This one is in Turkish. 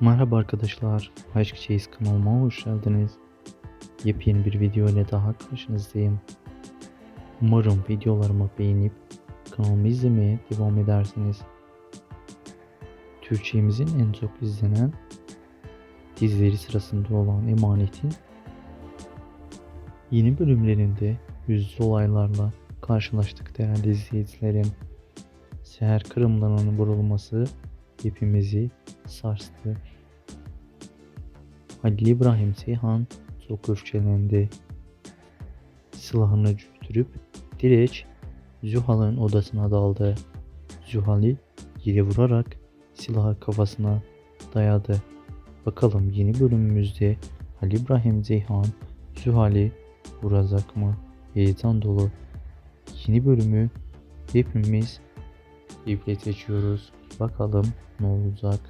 Merhaba arkadaşlar, Aşk Çeyiz kanalıma hoş geldiniz. Yepyeni bir video ile daha karşınızdayım. Umarım videolarımı beğenip kanalımı izlemeye devam edersiniz. Türkçemizin en çok izlenen dizileri sırasında olan Emanet'in yeni bölümlerinde yüzlü olaylarla karşılaştık değerli izleyicilerim. Seher Kırımlı'nın vurulması hepimizi sarstı. Halil İbrahim Seyhan çok öfkelendi. Silahını götürüp direkt Zühal'ın odasına daldı. Zühal'i yere vurarak silahı kafasına dayadı. Bakalım yeni bölümümüzde Halil İbrahim Seyhan Zühal'i vuracak mı? Heyecan dolu. Yeni bölümü hepimiz iple seçiyoruz. Bakalım ne olacak.